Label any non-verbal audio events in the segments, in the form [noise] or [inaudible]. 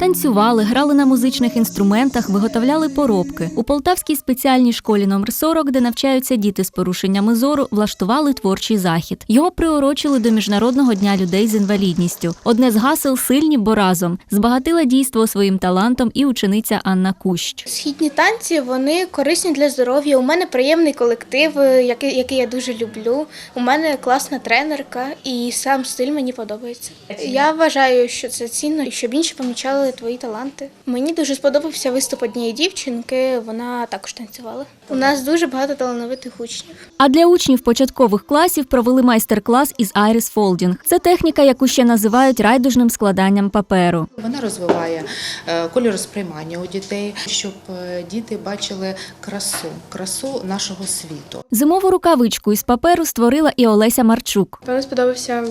Танцювали, грали на музичних інструментах, виготовляли поробки. У Полтавській спеціальній школі номер 40, де навчаються діти з порушеннями зору, влаштували творчий захід. Його приурочили до Міжнародного дня людей з інвалідністю. Одне з гасел сильні, бо разом збагатила дійство своїм талантом і учениця Анна Кущ. Східні танці вони корисні для здоров'я. У мене приємний колектив, е, який, який я дуже люблю. У мене класна тренерка, і сам стиль мені подобається. Я вважаю, що це цінно, щоб інші помічали твої таланти. Мені дуже сподобався виступ однієї дівчинки. Вона також танцювала. У нас дуже багато талановитих учнів. А для учнів початкових класів провели майстер-клас із Iris Folding. Це техніка, яку ще називають райдужним складанням паперу. Вона розвиває е, кольоросприймання у дітей, щоб е, діти бачили красу, красу нашого світу. Зимову рукавичку із паперу створила і Олеся Марчук. Мені сподобався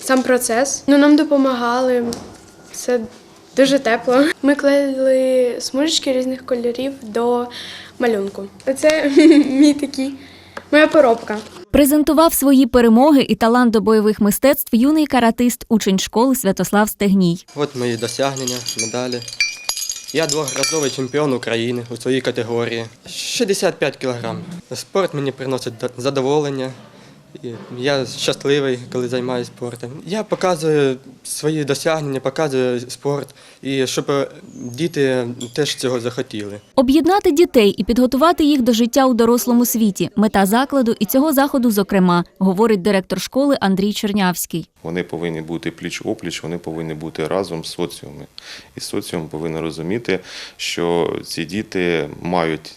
сам процес. Ну, нам допомагали. Це дуже тепло. Ми клеїли смужечки різних кольорів до малюнку. Це [laughs] мій такий, моя поробка. Презентував свої перемоги і талант до бойових мистецтв юний каратист, учень школи Святослав Стегній. От мої досягнення, медалі. Я двохразовий чемпіон України у своїй категорії. 65 кілограм. Спорт мені приносить до- задоволення. Я щасливий, коли займаюся спортом. Я показую свої досягнення, показую спорт, і щоб е, діти теж цього захотіли. Об'єднати дітей і підготувати їх до життя у дорослому світі мета закладу і цього заходу, зокрема, говорить директор школи Андрій Чернявський. Вони повинні бути пліч-опліч, вони повинні бути разом з соціумом. І соціум повинен розуміти, що ці діти мають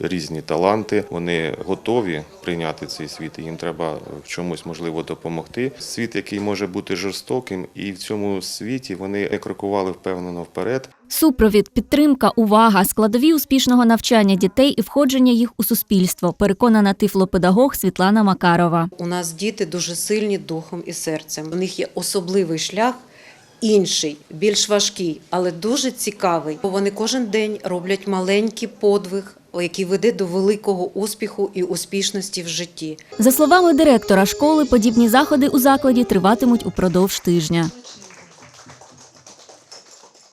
різні таланти, вони готові прийняти цей світ, і їм треба в чомусь можливо допомогти. Світ, який може бути жорстоким, і в цьому світі вони не крокували впевнено вперед. Супровід, підтримка, увага, складові успішного навчання дітей і входження їх у суспільство. Переконана тифлопедагог Світлана Макарова. У нас діти дуже сильні духом і серцем. У них є особливий шлях. Інший, більш важкий, але дуже цікавий. Бо вони кожен день роблять маленький подвиг, який веде до великого успіху і успішності в житті. За словами директора школи, подібні заходи у закладі триватимуть упродовж тижня.